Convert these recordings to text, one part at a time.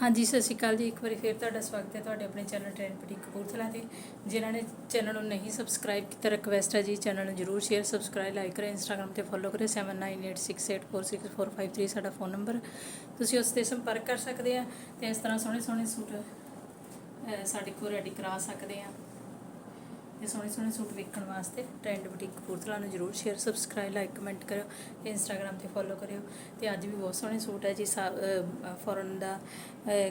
ਹਾਂਜੀ, ਸਤਿ ਸ਼੍ਰੀ ਅਕਾਲ ਜੀ। ਇੱਕ ਵਾਰੀ ਫੇਰ ਤੁਹਾਡਾ ਸਵਾਗਤ ਹੈ ਤੁਹਾਡੇ ਆਪਣੇ ਚੈਨਲ ਟ੍ਰੈਂਡ ਪਟੀ ਕਪੂਰਥਲਾ ਤੇ। ਜਿਨ੍ਹਾਂ ਨੇ ਚੈਨਲ ਨੂੰ ਨਹੀਂ ਸਬਸਕ੍ਰਾਈਬ ਕੀਤਾ ਰਿਕਵੈਸਟ ਹੈ ਜੀ ਚੈਨਲ ਨੂੰ ਜਰੂਰ ਸ਼ੇਅਰ ਸਬਸਕ੍ਰਾਈਬ ਲਾਈਕ ਕਰੇ ਇੰਸਟਾਗ੍ਰam ਤੇ ਫੋਲੋ ਕਰੇ 7986846453 ਸਾਡਾ ਫੋਨ ਨੰਬਰ ਤੁਸੀਂ ਉਸ ਤੇ ਸੰਪਰਕ ਕਰ ਸਕਦੇ ਆ ਤੇ ਇਸ ਤਰ੍ਹਾਂ ਸੋਹਣੇ ਸੋਹਣੇ ਸੂਟ ਸਾਡੇ ਕੋਲ ਰੈਡੀ ਕਰਾ ਸਕਦੇ ਆ। ਇਹ ਸੋਹਣੇ ਸੋਹਣੇ ਸੂਟ ਵੇਖਣ ਵਾਸਤੇ ਟ੍ਰੈਂਡ ਬੁਟੀਕ ਕਪੂਰਥਲਾ ਨੂੰ ਜਰੂਰ ਸ਼ੇਅਰ ਸਬਸਕ੍ਰਾਈਬ ਲਾਈਕ ਕਮੈਂਟ ਕਰਿਓ ਤੇ ਇੰਸਟਾਗ੍ਰam ਤੇ ਫੋਲੋ ਕਰਿਓ। ਤੇ ਅੱਜ ਵੀ ਬਹੁਤ ਸੋਹਣੇ ਸੂਟ ਹੈ ਜੀ ਫੋਰਨ ਦਾ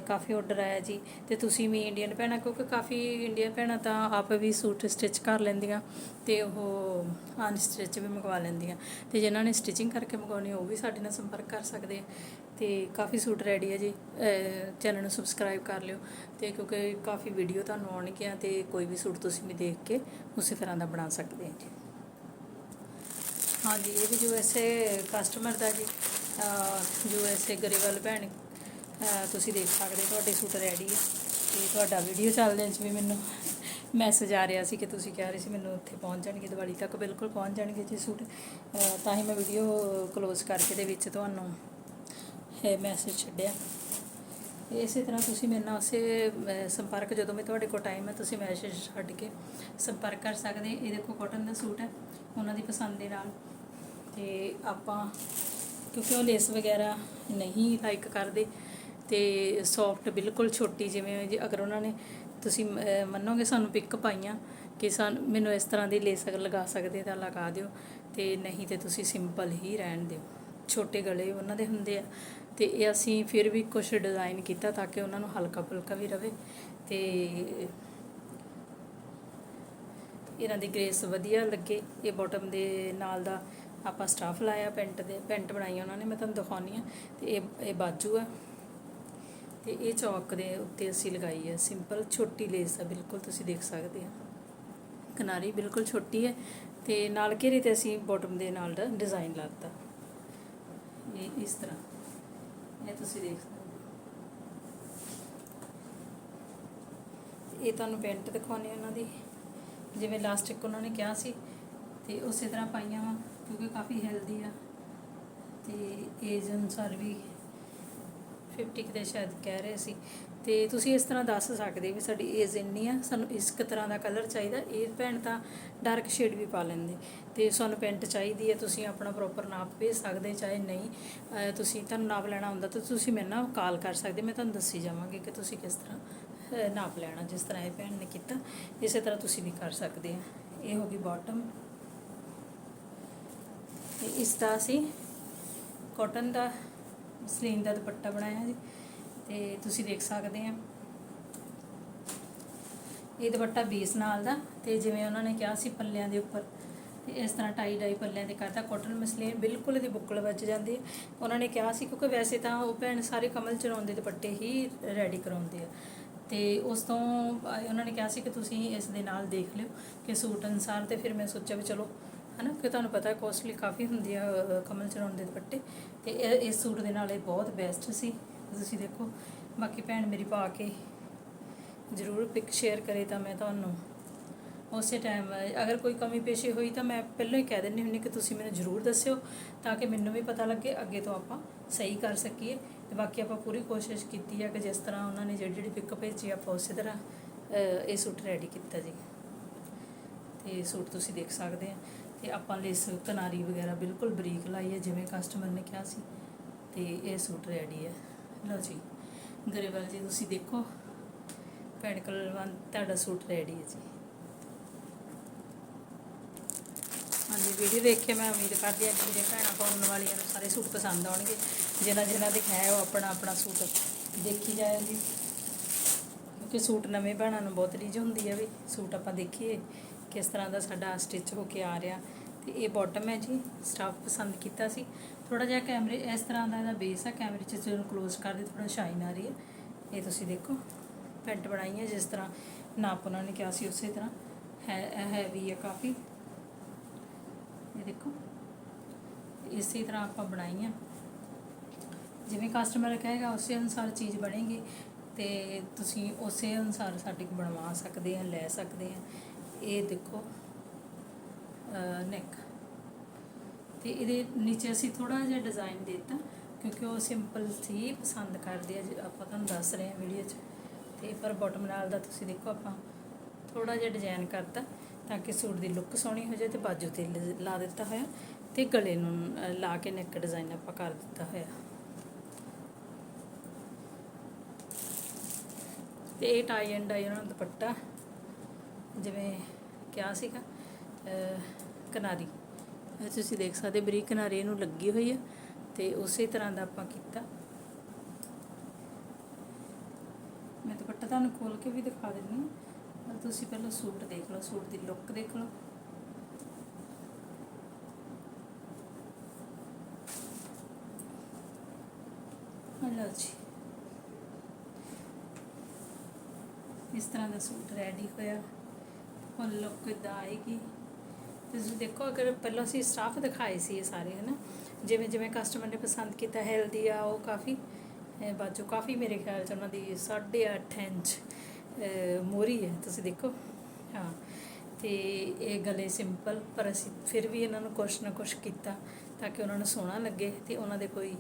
ਕਾਫੀ ਆਰਡਰ ਆਇਆ ਜੀ। ਤੇ ਤੁਸੀਂ ਵੀ ਇੰਡੀਅਨ ਭੈਣਾਂ ਕਿਉਂਕਿ ਕਾਫੀ ਇੰਡੀਅਨ ਭੈਣਾਂ ਤਾਂ ਆਪ ਵੀ ਸੂਟ ਸਟਿਚ ਕਰ ਲੈਂਦੀਆਂ ਤੇ ਉਹ ਅਨਸਟਿਚ ਵੀ ਮੰਗਵਾ ਲੈਂਦੀਆਂ। ਤੇ ਜਿਨ੍ਹਾਂ ਨੇ ਸਟਿਚਿੰਗ ਕਰਕੇ ਮੰਗਵਾਉਣੀ, ਉਹ ਵੀ ਸਾਡੇ ਨਾਲ ਸੰਪਰਕ ਕਰ ਸਕਦੇ ਆ। ਤੇ ਕਾਫੀ ਸੂਟ ਰੈਡੀ ਹੈ ਜੀ ਚੈਨਲ ਨੂੰ ਸਬਸਕ੍ਰਾਈਬ ਕਰ ਲਿਓ ਤੇ ਕਿਉਂਕਿ ਕਾਫੀ ਵੀਡੀਓ ਤੁਹਾਨੂੰ ਆਉਣਗੀਆਂ ਤੇ ਕੋਈ ਵੀ ਸੂਟ ਤੁਸੀਂ ਵੀ ਦੇਖ ਕੇ ਉਸੇ ਤਰ੍ਹਾਂ ਦਾ ਬਣਾ ਸਕਦੇ ਆ ਜੀ। ਹਾਂਜੀ, ਇਹ ਵੀ ਜੋ ਐਸੇ ਕਸਟਮਰ ਦਾ ਜੀ ਜੋ ਐਸੇ ਗਰੇਵਾਲ ਭੈਣ ਤੁਸੀਂ ਦੇਖ ਸਕਦੇ, ਤੁਹਾਡੇ ਸੂਟ ਰੈਡੀ ਹੈ ਤੇ ਤੁਹਾਡਾ ਵੀਡੀਓ ਚੱਲਦੇ ਚ ਵੀ ਮੈਨੂੰ ਮੈਸੇਜ ਆ ਰਿਹਾ ਸੀ ਕਿ ਤੁਸੀਂ ਕਹਿ ਰਹੇ ਸੀ ਮੈਨੂੰ ਉੱਥੇ ਪਹੁੰਚ ਜਾਣਗੇ, ਦੀਵਾਲੀ ਤੱਕ ਬਿਲਕੁਲ ਪਹੁੰਚ ਜਾਣਗੇ ਜੀ ਸੂਟ। ਤਾਂ ਹੀ ਮੈਂ ਵੀਡੀਓ ਕਲੋਜ਼ ਕਰਕੇ ਦੇ ਵਿੱਚ ਤੁਹਾਨੂੰ ਮੈਸੇਜ ਛੱਡਿਆ। ਇਸੇ ਤਰ੍ਹਾਂ ਤੁਸੀਂ ਮੇਰੇ ਨਾਲ ਉਸੇ ਸੰਪਰਕ ਜਦੋਂ ਮੈਂ ਤੁਹਾਡੇ ਕੋਲ ਟਾਈਮ ਹੈ, ਤੁਸੀਂ ਮੈਸੇਜ ਛੱਡ ਕੇ ਸੰਪਰਕ ਕਰ ਸਕਦੇ ਇਹ ਦੇਖੋ ਕਾਟਨ ਦਾ ਸੂਟ ਹੈ, ਉਹਨਾਂ ਦੀ ਪਸੰਦ ਦੇ ਨਾਲ। ਤੇ ਆਪਾਂ, ਕਿਉਂਕਿ ਉਹ ਲੇਸ ਵਗੈਰਾ ਨਹੀਂ ਲਾਈਕ ਕਰਦੇ, ਤੇ ਸੌਫਟ ਬਿਲਕੁਲ ਛੋਟੀ ਜਿਵੇਂ ਜੇ ਅਗਰ ਉਹਨਾਂ ਨੇ, ਤੁਸੀਂ ਮੰਨੋਗੇ ਸਾਨੂੰ ਪਿਕ ਪਾਈਆਂ ਕਿ ਸਾਨੂੰ, ਮੈਨੂੰ ਇਸ ਤਰ੍ਹਾਂ ਦੀ ਲੇਸ ਅਗਰ ਲਗਾ ਸਕਦੇ ਤਾਂ ਲਗਾ ਦਿਓ। ਤੇ ਨਹੀਂ ਤੇ ਤੁਸੀਂ ਸਿੰਪਲ ਹੀ ਰਹਿਣ ਦਿਓ। ਛੋਟੇ ਗਲੇ ਉਹਨਾਂ ਦੇ ਹੁੰਦੇ ਆ। ਤੇ ਇਹ ਅਸੀਂ ਫਿਰ ਵੀ ਕੁਝ ਡਿਜ਼ਾਈਨ ਕੀਤਾ ਤਾਂ ਕਿ ਉਹਨਾਂ ਨੂੰ ਹਲਕਾ ਫੁਲਕਾ ਵੀ ਰਵੇ ਤੇ ਇਹਨਾਂ ਦੀ ਗ੍ਰੇਸ ਵਧੀਆ ਲੱਗੇ, ਇਹ ਬਾਟਮ ਦੇ ਨਾਲ ਦਾ ਆਪਾਂ ਸਟਾਫ ਲਾਇਆ ਪੈਂਟ ਦੇ ਪੈਂਟ ਬਣਾਈ ਉਹਨਾਂ ਨੇ, ਮੈਂ ਤੁਹਾਨੂੰ ਦਿਖਾਉਣੀ ਆ ਤੇ ਇਹ ਇਹ ਬਾਜੂ ਆ। ਤੇ ਇਹ ਚੌਕ ਦੇ ਉੱਤੇ ਅਸੀਂ ਲਗਾਈ ਹੈ ਸਿੰਪਲ ਛੋਟੀ ਲੇਸ ਆ, ਬਿਲਕੁਲ ਤੁਸੀਂ ਦੇਖ ਸਕਦੇ ਆ। ਕਿਨਾਰੀ ਬਿਲਕੁਲ ਛੋਟੀ ਹੈ ਤੇ ਨਾਲ ਘੇਰੇ ਤੇ ਅਸੀਂ ਬਾਟਮ ਦੇ ਨਾਲ ਦਾ ਡਿਜ਼ਾਈਨ ਲਾਤਾ ਇਹ ਇਸ ਤਰ੍ਹਾਂ। ਇਹ ਤੁਸੀਂ ਦੇਖ ਸਕਦੇ ਹੋ। ਇਹ ਤੁਹਾਨੂੰ ਪੈਂਟ ਦਿਖਾਉਣੀ ਉਹਨਾਂ ਦੀ। ਜਿਵੇਂ ਲਾਸਟਿਕ ਉਹਨਾਂ ਨੇ ਕਿਹਾ ਸੀ, ਤੇ ਉਸੇ ਤਰ੍ਹਾਂ ਪਾਈਆਂ ਵਾ, ਕਿਉਂਕਿ ਕਾਫੀ ਹੈਲਦੀ ਆ। ਤੇ ਏਜ ਅਨੁਸਾਰ ਵੀ 50 ਕਿਤੇ ਸ਼ਾਇਦ ਕਹਿ ਰਹੇ ਸੀ। ਤੇ ਤੁਸੀਂ ਇਸ ਤਰ੍ਹਾਂ ਦੱਸ ਸਕਦੇ ਵੀ ਸਾਡੀ ਏਜ ਇੰਨੀ ਆ, ਸਾਨੂੰ ਇਸ ਕੁ ਤਰ੍ਹਾਂ ਦਾ ਕਲਰ ਚਾਹੀਦਾ। ਇਹ ਭੈਣ ਤਾਂ ਡਾਰਕ ਸ਼ੇਡ ਵੀ ਪਾ ਲੈਂਦੇ। ਤੇ ਸਾਨੂੰ ਪੈਂਟ ਚਾਹੀਦੀ ਹੈ, ਤੁਸੀਂ ਆਪਣਾ ਪ੍ਰੋਪਰ ਨਾਪ ਭੇਜ ਸਕਦੇ, ਚਾਹੇ ਨਹੀਂ ਤੁਸੀਂ ਤੁਹਾਨੂੰ ਨਾਪ ਲੈਣਾ ਹੁੰਦਾ ਤਾਂ ਤੁਸੀਂ ਮੇਰੇ ਨਾਲ ਕਾਲ ਕਰ ਸਕਦੇ। ਮੈਂ ਤੁਹਾਨੂੰ ਦੱਸੀ ਜਾਵਾਂਗੀ ਕਿ ਤੁਸੀਂ ਕਿਸ ਤਰ੍ਹਾਂ ਨਾਪ ਲੈਣਾ, ਜਿਸ ਤਰ੍ਹਾਂ ਇਹ ਭੈਣ ਨੇ ਕੀਤਾ। ਇਸੇ ਤਰ੍ਹਾਂ ਤੁਸੀਂ ਵੀ ਕਰ ਸਕਦੇ ਆ। ਇਹ ਹੋ ਗਈ ਬਾਟਮ ਤੇ ਇਸ ਦਾ ਅਸੀਂ ਕਾਟਨ ਦਾ ਸਲੀਨ ਦਾ ਦੁਪੱਟਾ ਬਣਾਇਆ ਜੀ, ਤੇ ਤੁਸੀਂ ਦੇਖ ਸਕਦੇ ਆ। ਇਹ ਦੁਪੱਟਾ ਬੇਸ ਨਾਲ ਦਾ, ਤੇ ਜਿਵੇਂ ਉਹਨਾਂ ਨੇ ਕਿਹਾ ਸੀ ਪੱਲਿਆਂ ਦੇ ਉੱਪਰ, ਤੇ ਇਸ ਤਰ੍ਹਾਂ ਟਾਈ ਡਾਈ ਪੱਲਿਆਂ ਦੇ ਕਰਤਾ ਕਾਟਨ ਮਸਲੀਨ ਬਿਲਕੁਲ ਇਹਦੀ ਬੁੱਕਲ ਵੱਜ ਜਾਂਦੀ ਹੈ ਉਹਨਾਂ ਨੇ ਕਿਹਾ ਸੀ, ਕਿਉਂਕਿ ਵੈਸੇ ਤਾਂ ਉਹ ਭੈਣ ਸਾਰੇ ਕਮਲ ਚਰਾਉਂਦੇ ਦੁਪੱਟੇ ਹੀ ਰੈਡੀ ਕਰਾਉਂਦੇ ਆ। ਤੇ ਉਸ ਤੋਂ ਉਹਨਾਂ ਨੇ ਕਿਹਾ ਸੀ ਕਿ ਤੁਸੀਂ ਇਸ ਦੇ ਨਾਲ ਦੇਖ ਲਿਓ, ਕਿ ਸੂਟ ਅਨਸਾਰ, ਤੇ ਫਿਰ ਮੈਂ ਸੋਚਿਆ ਵੀ ਚਲੋ ਹਨਾ? ਕਿ ਤੁਹਾਨੂੰ ਪਤਾ ਕੋਸਟਲੀ ਕਾਫੀ ਹੁੰਦੀ ਆ ਕਮਲ ਚਰਾਉਣ ਦੇ ਦੁਪੱਟੇ। ਤੇ ਇਹ, ਇਸ ਸੂਟ ਦੇ ਨਾਲ ਇਹ ਬਹੁਤ ਬੈਸਟ ਸੀ। ਤੁਸੀਂ ਦੇਖੋ, ਬਾਕੀ ਭੈਣ ਮੇਰੀ ਪਾ ਕੇ ਜ਼ਰੂਰ ਪਿਕ ਸ਼ੇਅਰ ਕਰੇ ਤਾਂ ਮੈਂ ਤੁਹਾਨੂੰ। ਉਸੇ ਟਾਈਮ ਅਗਰ ਕੋਈ ਕਮੀ ਪੇਸ਼ੀ ਹੋਈ ਤਾਂ ਮੈਂ ਪਹਿਲਾਂ ਹੀ ਕਹਿ ਦਿੰਦੀ ਹੁੰਦੀ ਕਿ ਤੁਸੀਂ ਮੈਨੂੰ ਜ਼ਰੂਰ ਦੱਸਿਓ, ਤਾਂ ਕਿ ਮੈਨੂੰ ਵੀ ਪਤਾ ਲੱਗੇ ਅੱਗੇ ਤੋਂ ਆਪਾਂ ਸਹੀ ਕਰ ਸਕੀਏ। ਤੇ ਬਾਕੀ ਆਪਾਂ ਪੂਰੀ ਕੋਸ਼ਿਸ਼ ਕੀਤੀ ਆ ਕਿ ਜਿਸ ਤਰ੍ਹਾਂ ਉਹਨਾਂ ਨੇ ਜਿਹੜੀ ਜਿਹੜੀ ਪਿਕ ਭੇਜੀ, ਆਪਾਂ ਉਸੇ ਤਰ੍ਹਾਂ ਇਹ ਸੂਟ ਰੈਡੀ ਕੀਤਾ ਜੀ। ਤੇ ਸੂਟ ਤੁਸੀਂ ਦੇਖ ਸਕਦੇ ਆ। ਤੇ ਆਪਾਂ ਲੇਸ ਕਿਨਾਰੀ ਵਗੈਰਾ ਬਿਲਕੁਲ ਬਰੀਕ ਲਾਈ ਹੈ, ਜਿਵੇਂ ਕਸਟਮਰ ਨੇ ਕਿਹਾ ਸੀ। ਤੇ ਇਹ ਸੂਟ ਰੈਡੀ ਹੈ। ਲਓ ਜੀ, ਗਰੇਵਾਲ ਜੀ, ਤੁਸੀਂ ਦੇਖੋ। ਭੈਣ ਕਲਵੰਤ ਤੁਹਾਡਾ ਸੂਟ ਰੈਡੀ ਹੈ ਜੀ। ਹਾਂਜੀ ਵੀਡੀਓ ਦੇਖ ਕੇ ਮੈਂ, ਉਮੀਦ ਕਰਦੀ ਹਾਂ ਕਿ ਮੇਰੇ ਭੈਣਾਂ ਪਾਉਣ ਵਾਲੀਆਂ ਨੂੰ ਸਾਰੇ ਸੂਟ ਪਸੰਦ ਆਉਣਗੇ। ਜਿਨ੍ਹਾਂ ਜਿਨ੍ਹਾਂ ਦੇ ਹੈ, ਉਹ ਆਪਣਾ ਆਪਣਾ ਸੂਟ ਦੇਖੀ ਜਾਇਓ ਜੀ ਕਿਉਂਕਿ ਸੂਟ ਨਵੇਂ ਭੈਣਾਂ ਨੂੰ ਬਹੁਤ ਰੀਝ ਹੁੰਦੀ ਹੈ ਵੀ, ਸੂਟ ਆਪਾਂ ਦੇਖੀਏ। ਕਿਸ ਤਰ੍ਹਾਂ ਦਾ ਸਾਡਾ ਸਟਿਚ ਹੋ ਕੇ ਆ ਰਿਹਾ। ਤੇ ਇਹ ਬਾਟਮ ਹੈ ਜੀ ਸਟਾਫ ਪਸੰਦ ਕੀਤਾ ਸੀ। ਥੋੜਾ ਜਿਹਾ ਕੈਮਰੇ, ਇਸ ਤਰ੍ਹਾਂ ਦਾ ਇਹਦਾ ਬੇਸ ਆ, ਕੈਮਰੇ 'ਚ ਜਦੋਂ ਕਲੋਜ਼ ਕਰਦੇ ਥੋੜਾ ਸ਼ਾਈਨ ਆ ਰਹੀ ਹੈ। ਇਹ ਤੁਸੀਂ ਦੇਖੋ, ਪੈਂਟ ਬਣਾਈ ਹੈ ਜਿਸ ਤਰ੍ਹਾਂ, ਨਾਪ ਉਹਨਾਂ ਨੇ ਕਿਹਾ ਸੀ ਉਸੇ ਤਰ੍ਹਾਂ। ਹੈ ਹੈਵੀ ਹੈ ਕਾਫੀ। ਇਹ ਦੇਖੋ, ਇਸੇ ਤਰ੍ਹਾਂ ਆਪਾਂ ਬਣਾਈ ਆ। ਜਿਵੇਂ ਕਸਟਮਰ ਕਹੇਗਾ, ਉਸੇ ਅਨੁਸਾਰ ਚੀਜ਼ ਬਣੇਗੀ। ਤੇ ਤੁਸੀਂ ਉਸੇ ਅਨੁਸਾਰ ਸਾਡੇ ਕੋਲ ਬਣਵਾ ਸਕਦੇ ਆ, ਲੈ ਸਕਦੇ ਆ। ਇਹ ਦੇਖੋ ਨੈਕ ਤੇ ਇਹਦੇ ਨੀਚੇ ਅਸੀਂ ਥੋੜਾ ਜਿਹਾ ਡਿਜ਼ਾਈਨ ਦਿੱਤਾ, ਕਿਉਂਕਿ ਉਹ ਸਿੰਪਲ ਸੀ, ਪਸੰਦ ਕਰਦੇ ਆ, ਜੇ ਆਪਾਂ ਤੁਹਾਨੂੰ ਦੱਸ ਰਹੇ ਹਾਂ ਵੀਡੀਓ 'ਚ। ਤੇ ਪਰ ਬਾਟਮ ਨਾਲ ਦਾ ਤੁਸੀਂ ਦੇਖੋ ਆਪਾਂ ਥੋੜਾ ਜਿਹਾ ਡਿਜ਼ਾਈਨ ਕਰਤਾ, ਤਾਂ ਕਿ ਸੂਟ ਦੀ ਲੁੱਕ ਸੋਹਣੀ ਹੋ ਜਾਏ ਤੇ ਬਾਜੂ ਤੇ ਲ- ਲਾ ਦਿੱਤਾ ਹੋਇਆ, ਤੇ ਗਲੇ ਨੂੰ ਲਾ ਕੇ ਨੈਕ ਡਿਜ਼ਾਈਨ ਆਪਾਂ ਕਰ ਦਿੱਤਾ ਹੋਇਆ। ਤੇ ਇਹ ਟਾਈ ਐਂਡ ਡਾਈ ਉਹਨਾਂ ਦਾ ਦੁਪੱਟਾ। ਜਿਵੇਂ ਕਿਹਾ ਸੀਗਾ ਕਿਨਾਰੀ। ਤੁਸੀਂ ਦੇਖ ਸਕਦੇ ਬਰੀਕ ਕਿਨਾਰੀ ਇਹਨੂੰ ਲੱਗੀ ਹੋਈ ਹੈ ਤੇ ਉਸੇ ਤਰ੍ਹਾਂ ਦਾ ਆਪਾਂ ਕੀਤਾ। ਮੈਂ ਦੁਪੱਟਾ ਤੁਹਾਨੂੰ ਖੋਲ ਕੇ ਵੀ ਦਿਖਾ ਦਿੰਦੀ ਹਾਂ। ਪਰ ਤੁਸੀਂ ਪਹਿਲਾਂ ਸੂਟ ਦੇਖ ਲਓ, ਸੂਟ ਦੀ ਲੁੱਕ ਦੇਖ ਲਓ। ਆਹ ਲਓ ਜੀ। ਇਸ ਤਰ੍ਹਾਂ ਦਾ ਸੂਟ ਰੈਡੀ ਹੋਇਆ। ਹੁਣ ਲੁੱਕ ਇਦਾਂ ਆਏਗੀ ਤੁਸੀਂ ਦੇਖੋ, ਅਗਰ ਪਹਿਲਾਂ ਅਸੀਂ ਸਟਾਫ ਦਿਖਾਏ ਸੀ ਇਹ ਸਾਰੇ, ਹਨਾ? ਜਿਵੇਂ ਜਿਵੇਂ ਕਸਟਮਰ ਨੇ ਪਸੰਦ ਕੀਤਾ ਹੈਲਦੀ ਆ, ਉਹ ਕਾਫੀ, ਇਹ ਬਾਜੂ ਕਾਫੀ ਮੇਰੇ ਖਿਆਲ ਚ ਉਹਨਾਂ ਦੀ 8.5 ਇੰਚ ਮੋਰੀ ਹੈ, ਤੁਸੀਂ ਦੇਖੋ। ਹਾਂ, ਤੇ ਇਹ ਗਲੇ ਸਿੰਪਲ ਪਰ ਅਸੀਂ ਫਿਰ ਵੀ ਇਹਨਾਂ ਨੂੰ ਕੁਛ ਨਾ ਕੁਛ ਕੀਤਾ ਤਾਂ ਕਿ ਉਹਨਾਂ ਨੂੰ ਸੋਹਣਾ ਲੱਗੇ ਤੇ ਉਹਨਾਂ ਦੇ ਕੋਈ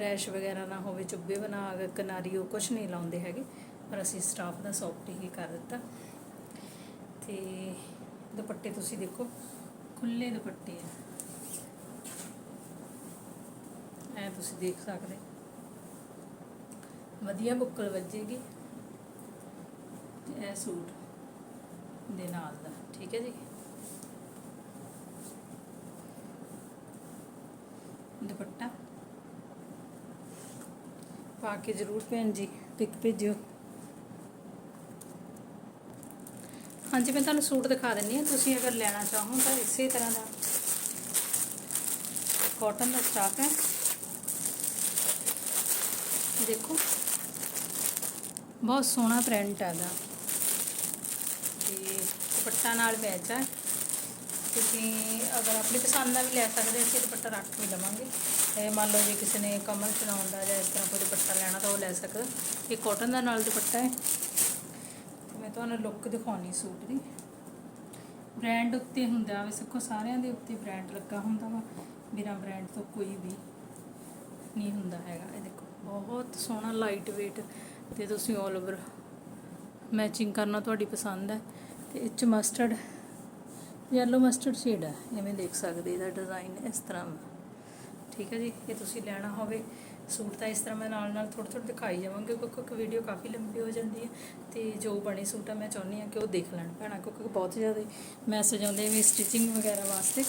ਰੈਸ਼ ਵਗੈਰਾ ਨਾ ਹੋਵੇ, ਚੁੱਭੇ ਬਣਾ, ਕਿਨਾਰੀ ਉਹ ਕੁਛ ਨਹੀਂ ਲਾਉਂਦੇ ਹੈਗੇ। ਪਰ ਅਸੀਂ ਸਟਾਫ ਦਾ ਸੌਫਟ ਹੀ ਕਰ ਦਿੱਤਾ। ਤੇ ਦੁਪੱਟੇ ਤੁਸੀਂ ਦੇਖੋ ਖੁੱਲੇ ਦੁਪੱਟੇ ਆ। ਐ ਤੁਸੀਂ ਦੇਖ ਸਕਦੇ। ਵਧੀਆ ਬੁੱਕਲ ਵੱਜੇਗੀ ਤੇ ਇਹ ਸੂਟ ਦੇ ਨਾਲ ਦਾ, ਠੀਕ ਹੈ ਜੀ? ਦੁਪੱਟਾ ਪਾ ਕੇ ਜ਼ਰੂਰ ਭੈਣ ਜੀ, ਪਿਕ ਭੇਜਿਓ। ਹਾਂਜੀ, ਮੈਂ ਤੁਹਾਨੂੰ ਸੂਟ ਦਿਖਾ ਦਿੰਨੀ ਹਾਂ। ਤੁਸੀਂ ਅਗਰ ਲੈਣਾ ਚਾਹੋ ਤਾਂ ਇਸੇ ਤਰ੍ਹਾਂ ਦਾ ਕਾਟਨ ਦਾ ਸਟਾਕ ਹੈ। ਦੇਖੋ, ਬਹੁਤ ਸੋਹਣਾ ਪ੍ਰਿੰਟ ਹੈਗਾ ਤੇ ਦੁਪੱਟਾ ਨਾਲ ਮੈਚ ਹੈ। ਤੁਸੀਂ ਅਗਰ ਆਪਣੀ ਪਸੰਦ ਦਾ ਵੀ ਲੈ ਸਕਦੇ ਹੋ, ਅਸੀਂ ਦੁਪੱਟਾ ਰੱਖ ਵੀ ਲਵਾਂਗੇ ਇਹ ਮੰਨ ਲਓ ਜੇ ਕਿਸੇ ਨੇ ਕਮਲ ਚਲਾਉਣ ਦਾ ਜਾਂ ਇਸ ਤਰ੍ਹਾਂ ਕੋਈ ਦੁਪੱਟਾ ਲੈਣਾ ਤਾਂ ਉਹ ਲੈ ਸਕਦਾ। ਇਹ ਕਾਟਨ ਦਾ ਨਾਲ ਦੁਪੱਟਾ ਹੈ। ਤੁਹਾਨੂੰ ਲੁੱਕ ਦਿਖਾਉਣੀ ਸੂਟ ਦੀ। ਬ੍ਰਾਂਡ ਉੱਤੇ ਹੁੰਦਾ ਵੇ, ਸਖੋ, ਸਾਰਿਆਂ ਦੇ ਉੱਤੇ ਬ੍ਰਾਂਡ ਲੱਗਾ ਹੁੰਦਾ ਵਾ। ਬਿਨਾਂ ਬ੍ਰਾਂਡ ਤੋਂ ਕੋਈ ਵੀ ਨਹੀਂ ਹੁੰਦਾ ਹੈਗਾ। ਇਹ ਦੇਖੋ, ਬਹੁਤ ਸੋਹਣਾ ਲਾਈਟ weight ਤੇ ਤੁਸੀਂ 올 ਓਵਰ ਮੈਚਿੰਗ ਕਰਨਾ ਤੁਹਾਡੀ ਪਸੰਦ ਹੈ। ਤੇ ਇਹ 'ਚ ਮਸਟਰਡ ਯੈਲੋ ਮਸਟਰਡ ਸ਼ੇਡ ਹੈ। ਐਵੇਂ ਦੇਖ ਸਕਦੇ ਇਹਦਾ ਡਿਜ਼ਾਈਨ ਇਸ ਤਰ੍ਹਾਂ ਵਾ। ਠੀਕ ਹੈ ਜੀ, ਇਹ ਤੁਸੀਂ ਲੈਣਾ ਹੋਵੇ। ਸੂਟ ਤਾਂ ਇਸ ਤਰ੍ਹਾਂ ਮੈਂ ਨਾਲ ਨਾਲ ਥੋੜ੍ਹੇ ਥੋੜ੍ਹੇ ਦਿਖਾਈ ਜਾਵਾਂਗੇ, ਕਿਉਂਕਿ ਵੀਡੀਓ ਕਾਫੀ ਲੰਬੀ ਹੋ ਜਾਂਦੀ ਹੈ ਤੇ ਜੋ ਬਣੇ ਸੂਟ ਆ ਮੈਂ ਚਾਹੁੰਦੀ ਹਾਂ ਕਿ ਉਹ ਦੇਖ ਲੈਣ ਭੈਣਾਂ, ਕਿਉਂਕਿ ਬਹੁਤ ਜ਼ਿਆਦਾ ਮੈਸੇਜ ਆਉਂਦੇ ਵੀ ਸਟਿਚਿੰਗ ਵਗੈਰਾ ਵਾਸਤੇ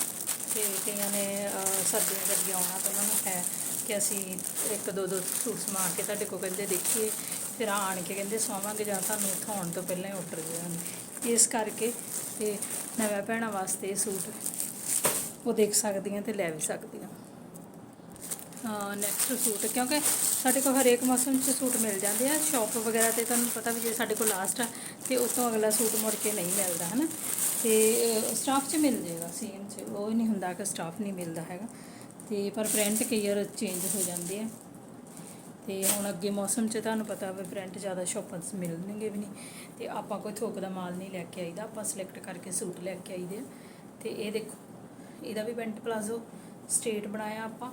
ਤੇ ਕਈਆਂ ਨੇ ਸਰਦੀਆਂ ਕਰਦੀਆਂ ਆਉਣਾ ਤਾਂ ਉਹਨਾਂ ਨੂੰ ਹੈ ਕਿ ਅਸੀਂ ਇੱਕ ਦੋ ਦੋ ਸੂਟ ਸਮਾ ਕੇ ਤੁਹਾਡੇ ਕੋਲ ਕਹਿੰਦੇ ਦੇਖੀਏ, ਫਿਰ ਆਣ ਕੇ ਕਹਿੰਦੇ ਸਵਾਵਾਂਗੇ ਜਾਂ ਤੁਹਾਨੂੰ ਇੱਥੋਂ ਆਉਣ ਤੋਂ ਪਹਿਲਾਂ ਹੀ ਆਰਡਰ ਦੇ ਦਾਂਗੇ। ਇਸ ਕਰਕੇ ਤੇ ਨਵੇਂ ਭੈਣਾਂ ਵਾਸਤੇ ਇਹ ਸੂਟ ਉਹ ਦੇਖ ਸਕਦੀਆਂ ਤੇ ਲੈ ਵੀ ਸਕਦੀਆਂ। ਨੈਕਸਟ ਸੂਟ, ਕਿਉਂਕਿ ਸਾਡੇ ਕੋਲ ਹਰੇਕ ਮੌਸਮ 'ਚ ਸੂਟ ਮਿਲ ਜਾਂਦੇ ਆ। ਸ਼ਾਪ ਵਗੈਰਾ ਤੇ ਤੁਹਾਨੂੰ ਪਤਾ ਵੀ ਜੇ ਸਾਡੇ ਕੋਲ ਲਾਸਟ ਆ, ਤੇ ਉਸ ਤੋਂ ਅਗਲਾ ਸੂਟ ਮੁੜ ਕੇ ਨਹੀਂ ਮਿਲਦਾ, ਹਨਾ? ਤੇ ਸਟਾਫ 'ਚ ਮਿਲ ਜਾਏਗਾ ਸੇਮ 'ਚ। ਉਹ ਨਹੀਂ ਹੁੰਦਾ ਕਿ ਸਟਾਫ ਨਹੀਂ ਮਿਲਦਾ ਹੈਗਾ। ਤੇ ਪਰ ਪ੍ਰਿੰਟ ਕਈ ਵਾਰ ਚੇਂਜ ਹੋ ਜਾਂਦੇ ਆ। ਤੇ ਹੁਣ ਅੱਗੇ ਮੌਸਮ 'ਚ ਤੁਹਾਨੂੰ ਪਤਾ ਵੀ ਪ੍ਰਿੰਟ ਜ਼ਿਆਦਾ ਸ਼ਾਪਾਂ 'ਚ ਮਿਲਣਗੇ ਵੀ ਨਹੀਂ। ਤੇ ਆਪਾਂ ਕੋਈ ਥੋਕ ਦਾ ਮਾਲ ਨਹੀਂ ਲੈ ਕੇ ਆਈਦਾ, ਆਪਾਂ ਸਿਲੈਕਟ ਕਰਕੇ ਸੂਟ ਲੈ ਕੇ ਆਈਦੇ ਆ। ਤੇ ਇਹ ਦੇਖੋ, ਇਹਦਾ ਵੀ ਪੈਂਟ ਪਲਾਜ਼ੋ ਸਟੇਟ ਬਣਾਇਆ ਆਪਾਂ।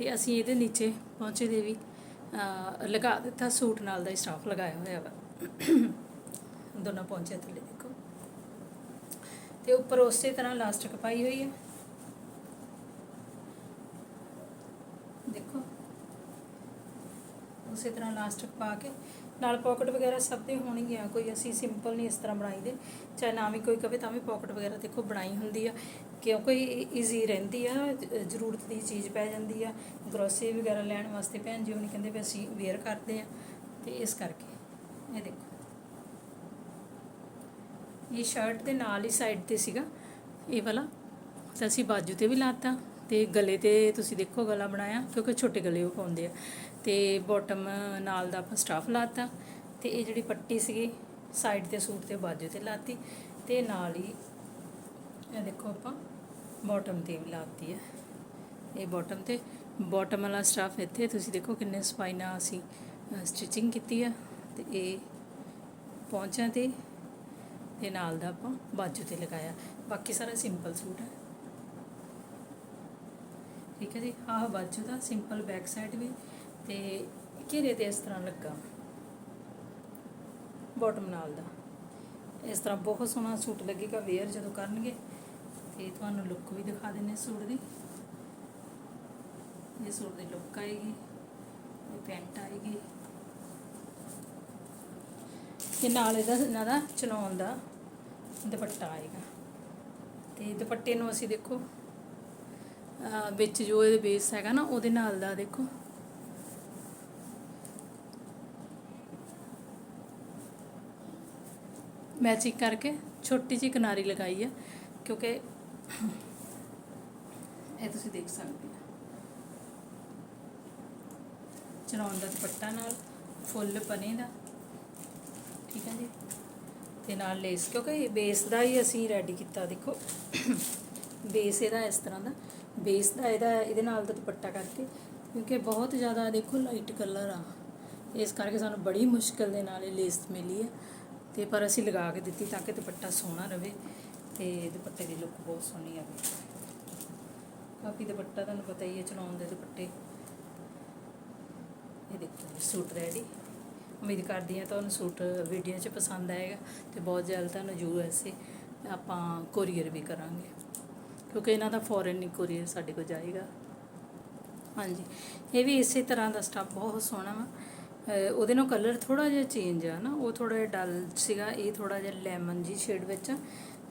ਤੇ ਅਸੀਂ ਇਹਦੇ ਨੀਚੇ ਪਹੁੰਚੇ ਦੇ ਵੀ ਲਗਾ ਦਿੱਤਾ ਸੂਟ ਨਾਲ ਦਾ ਸਟਾਫ ਲਗਾਇਆ ਹੋਇਆ ਵਾ। ਦੋਨਾਂ ਪਹੁੰਚੇ ਥੱਲੇ ਦੇਖੋ। ਤੇ ਉੱਪਰ ਉਸੇ ਤਰ੍ਹਾਂ ਲਾਸਟਿਕ ਪਾਈ ਹੋਈ ਹੈ। ਦੇਖੋ। ਉਸੇ ਤਰ੍ਹਾਂ ਲਾਸਟਿਕ ਪਾ ਕੇ, ਨਾਲ ਪਾਕਟ ਵਗੈਰਾ ਸਭ ਦੇ ਹੋਣਗੀਆਂ ਕੋਈ ਅਸੀਂ ਸਿੰਪਲ ਨਹੀਂ ਇਸ ਤਰ੍ਹਾਂ ਬਣਾਈ ਦੇ। ਚਾਹੇ ਨਾ ਵੀ ਕੋਈ ਕਵੇ ਤਾਂ ਵੀ ਪਾਕਟ ਵਗੈਰਾ ਦੇਖੋ ਬਣਾਈ ਹੁੰਦੀ ਆ। ਕਿਉਂਕਿ ਈਜ਼ੀ ਰਹਿੰਦੀ ਆ ਜ਼ਰੂਰਤ ਦੀ ਚੀਜ਼ ਪੈ ਜਾਂਦੀ ਆ। ਗਰੋਸਰੀ ਵਗੈਰਾ ਲੈਣ ਵਾਸਤੇ ਭੈਣ ਜੀ ਹੁਣੀ ਕਹਿੰਦੇ ਵੀ ਅਸੀਂ ਵੇਅਰ ਕਰਦੇ ਆ। ਤੇ ਇਸ ਕਰਕੇ, ਇਹ ਦੇਖੋ। ਇਹ ਸ਼ਰਟ ਦੇ ਨਾਲ ਹੀ ਸਾਈਡ ਤੇ ਸੀਗਾ, ਇਹ ਵਾਲਾ। ਤਾਂ ਅਸੀਂ ਬਾਜੂ ਤੇ ਵੀ ਲਾਤਾ, ਤੇ ਗਲੇ ਤੇ ਤੁਸੀਂ ਦੇਖੋ ਗਲਾ ਬਣਾਇਆ, ਕਿਉਂਕਿ ਛੋਟੇ ਗਲੇ ਉਹ ਪਾਉਂਦੇ ਆ। ਤੇ ਬਾਟਮ ਨਾਲ ਦਾ ਆਪਾਂ ਸਟਾਫ ਲਾਤਾ, ਤੇ ਇਹ ਜਿਹੜੀ ਪੱਟੀ ਸੀਗੀ ਸਾਈਡ ਤੇ ਸੂਟ ਤੇ ਬਾਜੂ ਤੇ ਲਾਤੀ, ਤੇ ਨਾਲ ਹੀ, ਇਹ ਦੇਖੋ ਆਪਾਂ ਬਾਟਮ ਤੇ ਵੀ ਲਾਤੀ ਹੈ। ਇਹ ਬਾਟਮ ਤੇ ਬਾਟਮ ਵਾਲਾ ਸਟਾਫ ਇੱਥੇ, ਤੁਸੀਂ ਦੇਖੋ ਕਿੰਨੇ ਸਫ਼ਾਈ ਨਾਲ ਅਸੀਂ ਸਟਿਚਿੰਗ ਕੀਤੀ ਆ। ਤੇ ਇਹ ਪਹੁੰਚਾਂ ਤੇ ਤੇ ਨਾਲ ਦਾ ਆਪਾਂ ਬਾਜੂ ਤੇ ਲਗਾਇਆ। ਬਾਕੀ ਸਾਰਾ ਸਿੰਪਲ ਸੂਟ ਹੈ। ਠੀਕ ਹੈ ਜੀ? ਆਹ ਬਾਜੂ ਦਾ ਸਿੰਪਲ ਬੈਕ ਸਾਈਡ ਵੀ, ਤੇ ਘੇਰੇ ਤੇ ਇਸ ਤਰ੍ਹਾਂ ਲੱਗਾ। ਬਾਟਮ ਨਾਲ ਦਾ। ਇਸ ਤਰ੍ਹਾਂ ਬਹੁਤ ਸੋਹਣਾ ਸੂਟ ਲੱਗੇਗਾ ਵੇਅਰ ਜਦੋਂ ਕਰਨਗੇ ਤੇ ਤੁਹਾਨੂੰ ਲੁੱਕ ਵੀ ਦਿਖਾ ਦਿੰਨੇ ਸੂਟ ਦੀ। ਇਹ ਸੂਟ ਦੀ ਲੁੱਕ ਆਏਗੀ, ਇਹ ਪੈਂਟ ਆਏਗੀ। ਤੇ ਨਾਲ ਇਹਦਾ, ਇਹਨਾਂ ਦਾ ਚਲਾਉਣ ਦਾ ਦੁਪੱਟਾ ਆਏਗਾ। ਤੇ ਦੁਪੱਟੇ ਨੂੰ ਅਸੀਂ ਦੇਖੋ ਵਿੱਚ ਜੋ ਇਹਦੇ ਬੇਸ ਹੈਗਾ ਨਾ, ਉਹਦੇ ਨਾਲ ਦਾ ਦੇਖੋ। ਮੈਚਿੰਗ ਕਰਕੇ ਛੋਟੀ ਜਿਹੀ ਕਿਨਾਰੀ ਲਗਾਈ ਹੈ ਕਿਉਂਕਿ ਇਹ ਤੁਸੀਂ ਦੇਖ ਸਕਦੇ ਹੋ। ਚਨਾਉਣ ਦਾ ਦੁਪੱਟਾ ਨਾਲ, ਫੁੱਲ ਪਨੇ ਦਾ। ਠੀਕ ਹੈ ਜੀ? ਤੇ ਨਾਲ ਲੇਸ ਕਿਉਂਕਿ ਬੇਸ ਦਾ ਹੀ ਅਸੀਂ ਰੈਡੀ ਕੀਤਾ, ਦੇਖੋ। ਬੇਸ ਇਹਦਾ ਇਸ ਤਰ੍ਹਾਂ ਦਾ। ਬੇਸ ਦਾ ਇਹਦਾ, ਇਹਦੇ ਨਾਲ ਦਾ ਦੁਪੱਟਾ ਕਰਕੇ, ਕਿਉਂਕਿ ਬਹੁਤ ਜ਼ਿਆਦਾ ਦੇਖੋ ਲਾਈਟ ਕਲਰ ਆ। ਇਸ ਕਰਕੇ ਸਾਨੂੰ ਬੜੀ ਮੁਸ਼ਕਲ ਦੇ ਨਾਲ ਇਹ ਲੇਸ ਮਿਲੀ ਹੈ। ਤੇ ਪਰ ਅਸੀਂ ਲਗਾ ਕੇ ਦਿੱਤੀ ਤਾਂ ਕਿ ਦੁਪੱਟਾ ਸੋਹਣਾ ਰਵੇ ਤੇ ਦੁਪੱਟੇ ਦੀ ਲੁੱਕ ਬਹੁਤ ਸੋਹਣੀ ਆ ਆਵੇ ਕਾਫੀ ਦੁਪੱਟਾ ਤੁਹਾਨੂੰ ਪਤਾ ਹੀ ਹੈ ਚਲਾਉਣ ਦੇ ਦੁਪੱਟੇ। ਇਹ ਦੇਖੋ ਜੀ, ਸੂਟ ਰੈਡੀ ਉਮੀਦ ਕਰਦੀ ਹਾਂ ਤੁਹਾਨੂੰ ਸੂਟ ਵੀਡੀਓ 'ਚ ਪਸੰਦ ਆਏਗਾ ਤੇ ਬਹੁਤ ਜਲਦ ਤੁਹਾਨੂੰ ਯੂ ਐਸ ਏ ਆਪਾਂ ਕੋਰੀਅਰ ਵੀ ਕਰਾਂਗੇ। ਕਿਉਂਕਿ ਇਹਨਾਂ ਦਾ ਫੋਰਨ ਹੀ ਕੋਰੀਅਰ ਸਾਡੇ ਕੋਲ ਜਾਏਗਾ। ਹਾਂਜੀ ਇਹ ਵੀ ਇਸੇ ਤਰ੍ਹਾਂ ਦਾ ਸਟਾਫ ਬਹੁਤ ਸੋਹਣਾ ਵਾ। ਉਹਦੇ ਨਾਲ ਕਲਰ ਥੋੜਾ ਜਿਹਾ ਚੇਂਜ ਆ ਨਾ ਉਹ ਥੋੜਾ ਜਿਹਾ ਡਲ ਸੀਗਾ ਇਹ ਥੋੜਾ ਜਿਹਾ ਲੈਮਨ ਜੀ ਸ਼ੇਡ ਵਿੱਚ ਆ।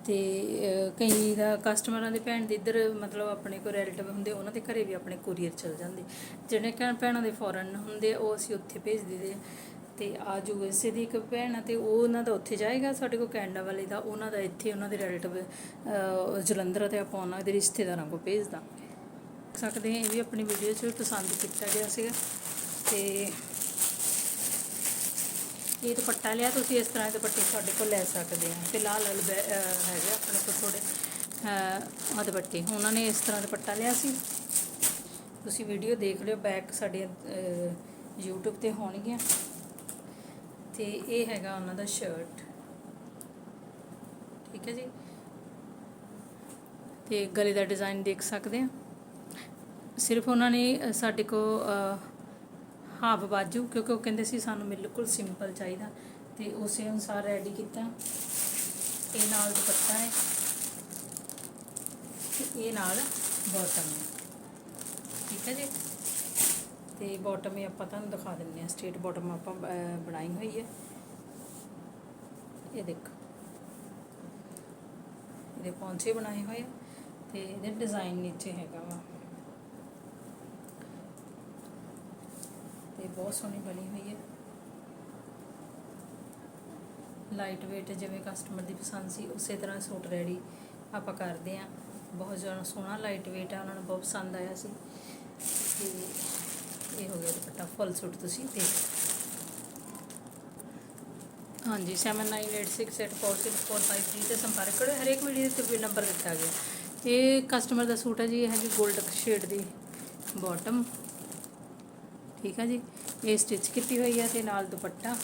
ਤੇ ਕਈ ਦਾ ਕਸਟਮਰਾਂ ਦੇ ਭੈਣ ਦੇ ਇੱਧਰ ਮਤਲਬ ਆਪਣੇ ਕੋਲ ਰਿਲੇਟਿਵ ਹੁੰਦੇ ਉਹਨਾਂ ਦੇ ਘਰੇ ਵੀ ਆਪਣੇ ਕੋਰੀਅਰ ਚਲ ਜਾਂਦੇ। ਜਿਹੜੇ ਕਹਿਣ ਭੈਣਾਂ ਦੇ ਫੋਰਨ ਹੁੰਦੇ ਆ, ਉਹ ਅਸੀਂ ਉੱਥੇ ਭੇਜ ਦਿੰਦੇ। ਆ ਤੇ ਆ ਯੂ ਐਸ ਏ ਦੀ ਇੱਕ ਭੈਣ ਆ ਤੇ ਉਹ ਉਹਨਾਂ ਦਾ ਉੱਥੇ ਜਾਏਗਾ ਸਾਡੇ ਕੋਲ ਕੈਨੇਡਾ ਵਾਲੇ ਦਾ ਉਹਨਾਂ ਦਾ ਇੱਥੇ ਉਹਨਾਂ ਦੇ ਰਿਲੇਟਿਵ ਜਲੰਧਰ ਆ ਤੇ ਆਪਾਂ ਉਹਨਾਂ ਦੇ ਰਿਸ਼ਤੇਦਾਰਾਂ ਕੋਲ ਭੇਜ ਦਾਂਗੇ। ਸਕਦੇ ਹਾਂ ਇਹ ਵੀ ਆਪਣੀ ਵੀਡੀਓ 'ਚ ਪਸੰਦ ਕੀਤਾ ਗਿਆ ਸੀਗਾ। ਤੇ ਇਹ ਦੁਪੱਟਾ ਲਿਆ ਤੁਸੀਂ ਇਸ ਤਰ੍ਹਾਂ ਦੇ ਦੁਪੱਟੇ ਸਾਡੇ ਕੋਲ ਲੈ ਸਕਦੇ ਆ ਫਿਲਹਾਲ ਅਲਬੈ ਅਹ ਹੈਗੇ ਆਪਣੇ ਕੋਲ ਥੋੜੇ ਆ ਦੁਪੱਟੇ ਉਹਨਾਂ ਨੇ ਇਸ ਤਰ੍ਹਾਂ ਦੁਪੱਟਾ ਲਿਆ ਸੀ। ਤੁਸੀਂ ਵੀਡੀਓ ਦੇਖ ਲਿਓ ਬੈਕ ਸਾਡੇ ਅਹ, YouTube ਤੇ ਹੋਣਗੀਆਂ। ਤੇ ਇਹ ਹੈਗਾ ਉਹਨਾਂ ਦਾ ਸ਼ਰਟ ਠੀਕ ਹੈ ਜੀ? ਤੇ ਗਲੇ ਦਾ ਡਿਜ਼ਾਈਨ ਦੇਖ ਸਕਦੇ ਆ। ਸਿਰਫ ਉਹਨਾਂ ਨੇ ਸਾਡੇ ਕੋ ਹਾਫ ਬਾਜੂ ਕਿਉਂਕਿ ਉਹ ਕਹਿੰਦੇ ਸੀ ਸਾਨੂੰ ਬਿਲਕੁਲ ਸਿੰਪਲ ਚਾਹੀਦਾ। ਤੇ ਉਸੇ ਅਨੁਸਾਰ ਰੈਡੀ ਕੀਤਾ। ਇਹ ਨਾਲ ਦੁਪੱਟਾ ਹੈ। ਤੇ ਇਹ ਨਾਲ ਬਾਟਮ ਹੈ। ਠੀਕ ਹੈ ਜੀ? ਤੇ ਬਾਟਮ ਇਹ ਆਪਾਂ ਤੁਹਾਨੂੰ ਦਿਖਾ ਦਿੰਦੇ ਹਾਂ। ਸਟ੍ਰੇਟ ਬਾਟਮ ਆਪਾਂ ਅ, ਬਣਾਈ ਹੋਈ ਹੈ। ਇਹ ਦੇਖੋ। ਇਹਦੇ ਪੌਂਚੇ ਬਣਾਏ ਹੋਏ ਆ। ਤੇ ਇਹਦੇ ਡਿਜ਼ਾਈਨ ਨੀਚੇ ਹੈਗਾ ਵਾ ਤੇ ਬਹੁਤ ਸੋਹਣੀ ਬਣੀ ਹੋਈ ਹੈ। ਲਾਈਟ weight ਜਿਵੇਂ ਕਸਟਮਰ ਦੀ ਪਸੰਦ ਸੀ, ਉਸੇ ਤਰ੍ਹਾਂ ਸੂਟ ਰੈਡੀ ਆਪਾਂ ਕਰਦੇ ਆ ਬਹੁਤ ਜ਼ਿਆਦਾ ਸੋਹਣਾ ਲਾਈਟ weight ਆ, ਉਹਨਾਂ ਨੂੰ ਬਹੁਤ ਪਸੰਦ ਆਇਆ ਸੀ। ਤੇ ਇਹ ਹੋ ਗਿਆ ਦੁਪੱਟਾ ਫੁੱਲ ਸੂਟ ਤੁਸੀਂ ਦੇਖ ਹਾਂਜੀ 7986846453 ਤੇ ਸੰਪਰਕ ਕਰੋ। ਹਰੇਕ ਵੀਡੀਓ 'ਤੇ ਵੀ ਨੰਬਰ ਦਿੱਤਾ ਗਿਆ। ਇਹ ਕਸਟਮਰ ਦਾ ਸੂਟ ਹੈ ਜੀ, ਇਹ ਹੈਗੀ 골ਡ ਸ਼ੇਡ ਦੀ ਬਾਟਮ ਠੀਕ ਹੈ ਜੀ? ਇਹ ਸਟਿਚ ਕੀਤੀ ਹੋਈ ਹੈ ਤੇ ਨਾਲ ਦੁਪੱਟਾ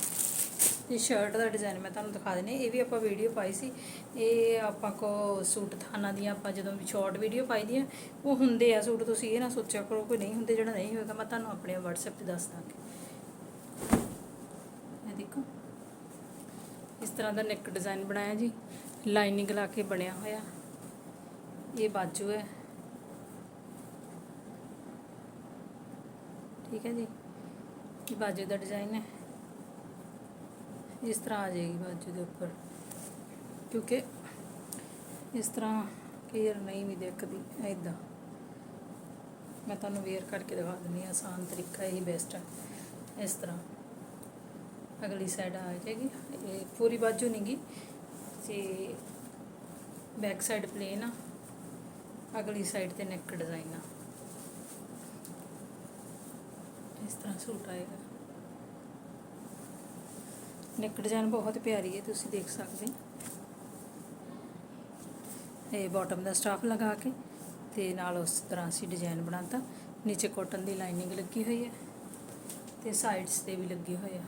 ਤੇ ਸ਼ਰਟ ਦਾ ਡਿਜ਼ਾਈਨ ਮੈਂ ਤੁਹਾਨੂੰ ਦਿਖਾ ਦਿੰਦੀ ਹਾਂ। ਇਹ ਵੀ ਆਪਾਂ ਵੀਡੀਓ ਪਾਈ ਸੀ। ਇਹ ਆਪਾਂ ਕੋ ਸੂਟ ਥਾਨਾਂ ਦੀਆਂ ਆਪਾਂ ਜਦੋਂ ਵੀ ਸ਼ਾਰਟ ਵੀਡੀਓ ਪਾਈ ਦੀਆਂ, ਉਹ ਹੁੰਦੇ ਆ ਸੂਟ। ਤੁਸੀਂ ਇਹ ਨਾ ਸੋਚਿਆ ਕਰੋ ਕੋਈ ਨਹੀਂ ਹੁੰਦੇ ਜਿਹੜਾ ਨਹੀਂ ਹੋਏਗਾ, ਮੈਂ ਤੁਹਾਨੂੰ ਆਪਣੇ WhatsApp ਤੇ ਦੱਸ ਦਾਂਗੀ। ਇਹ ਦੇਖੋ। ਇਸ ਤਰ੍ਹਾਂ ਦਾ ਨੈਕ ਡਿਜ਼ਾਈਨ ਬਣਾਇਆ ਜੀ। ਲਾਈਨਿੰਗ ਲਾ ਕੇ ਬਣਿਆ ਹੋਇਆ। ਇਹ ਬਾਜੂ ਹੈ। ਠੀਕ ਹੈ ਜੀ। ਬਾਜੂ ਦਾ ਡਿਜ਼ਾਈਨ ਹੈ। ਇਸ ਤਰ੍ਹਾਂ ਆ ਜਾਏਗੀ ਬਾਜੂ ਦੇ ਉੱਪਰ। ਕਿਉਂਕਿ ਇਸ ਤਰ੍ਹਾਂ ਕਲੀਅਰ ਨਹੀਂ ਵੀ ਦੇਖਦੀ ਐਦਾਂ ਮੈਂ ਤੁਹਾਨੂੰ ਵੇਅਰ ਕਰਕੇ ਦਿਖਾ ਦਿੰਦੀ ਹਾਂ, ਆਸਾਨ ਤਰੀਕਾ ਇਹੀ ਬੈਸਟ ਹੈ। ਇਸ ਤਰ੍ਹਾਂ। ਅਗਲੀ ਸਾਈਡ ਆ ਜਾਏਗੀ। ਇਹ ਪੂਰੀ ਬਾਜੂ ਨਹੀਂ ਗੀ। ਤੇ ਬੈਕ ਸਾਈਡ ਪਲੇਨ ਆ। ਅਗਲੀ ਸਾਈਡ ਤੇ ਨੈਕ ਡਿਜ਼ਾਈਨ ਆ। ਇਸ ਤਰ੍ਹਾਂ ਸੂਟ ਆਏਗਾ। ਨੈਕ ਡਿਜ਼ਾਈਨ ਬਹੁਤ ਪਿਆਰੀ ਹੈ, ਤੁਸੀਂ ਦੇਖ ਸਕਦੇ ਹੋ। ਇਹ ਬਾਟਮ ਦਾ ਸਟਾਫ ਲਗਾ ਕੇ ਤੇ ਨਾਲ ਉਸ ਤਰ੍ਹਾਂ ਅਸੀਂ ਡਿਜ਼ਾਈਨ ਬਣਾਤਾ। ਨੀਚੇ ਕਾਟਨ ਦੀ ਲਾਈਨਿੰਗ ਲੱਗੀ ਹੋਈ ਹੈ ਤੇ ਸਾਈਡਸ ਤੇ ਵੀ ਲੱਗੇ ਹੋਏ ਆ।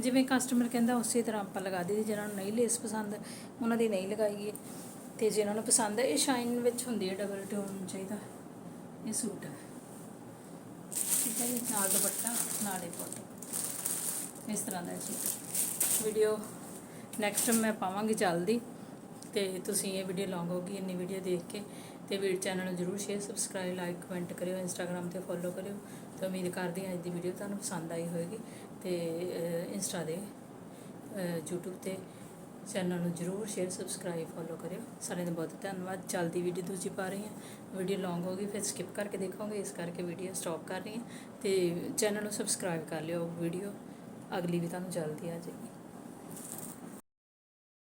ਜਿਵੇਂ ਕਸਟਮਰ ਕਹਿੰਦਾ, ਉਸੇ ਤਰ੍ਹਾਂ ਆਪਾਂ ਲਗਾ ਦਈਦੀ ਜਿਹਨਾਂ ਨੂੰ ਨਹੀਂ ਲੇਸ ਪਸੰਦ, ਉਹਨਾਂ ਦੀ ਨਹੀਂ ਲਗਾਈਏ। ਤੇ ਜਿਹਨਾਂ ਨੂੰ ਪਸੰਦ ਹੈ, ਇਹ ਸ਼ਾਈਨ ਵਿੱਚ ਹੁੰਦੀ ਹੈ ਡਬਲ ਟੋਨ ਚਾਹੀਦਾ। ਇਹ ਸੂਟ ਹੈ। ਠੀਕ ਹੈ ਜੀ ਨਾਲ ਦੁਪੱਟਾ ਨਾਲੇ ਇਹ ਇਸ ਤਰ੍ਹਾਂ ਦਾ ਇਹ ਵੀਡੀਓ ਨੈਕਸਟ ਮੈਂ ਪਾਵਾਂਗੀ ਜਲਦੀ। ਤੇ ਤੁਸੀਂ ਇਹ ਵੀਡੀਓ ਲੌਂਗ ਹੋਗੀ ਇੰਨੀ ਵੀਡੀਓ ਦੇਖ ਕੇ। ਤੇ ਵੀਡੀਓ ਚੈਨਲ ਨੂੰ ਜਰੂਰ ਸ਼ੇਅਰ ਸਬਸਕ੍ਰਾਈਬ ਲਾਈਕ ਕਮੈਂਟ ਕਰਿਓ ਇੰਸਟਾਗ੍ਰam ਤੇ ਫੋਲੋ ਕਰਿਓ। ਤੇ ਉਮੀਦ ਕਰਦੀ ਹਾਂ ਅੱਜ ਦੀ ਵੀਡੀਓ ਤੁਹਾਨੂੰ ਪਸੰਦ ਆਈ ਹੋਵੇਗੀ। ਤੇ ਇੰਸਟਾ ਦੇ ਅਹ, YouTube ਤੇ ਚੈਨਲ ਨੂੰ ਜਰੂਰ ਸ਼ੇਅਰ ਸਬਸਕ੍ਰਾਈਬ ਫੋਲੋ ਕਰਿਓ। ਸਾਰਿਆਂ ਦਾ ਬਹੁਤ ਧੰਨਵਾਦ। ਜਲਦੀ ਵੀਡੀਓ ਦੂਜੀ ਪਾ ਰਹੀ ਹਾਂ। ਵੀਡੀਓ ਲੌਂਗ ਹੋ ਗਈ, ਫਿਰ ਸਕਿਪ ਕਰਕੇ ਦੇਖੋਗੇ, ਇਸ ਕਰਕੇ ਵੀਡੀਓ ਸਟਾਪ ਕਰ ਰਹੀ ਹਾਂ ਤੇ ਚੈਨਲ ਨੂੰ ਸਬਸਕ੍ਰਾਈਬ ਕਰ ਲਿਓ ਵੀਡੀਓ ਅਗਲੀ ਵੀ ਤੁਹਾਨੂੰ ਜਲਦੀ ਆ ਜਾਏਗੀ।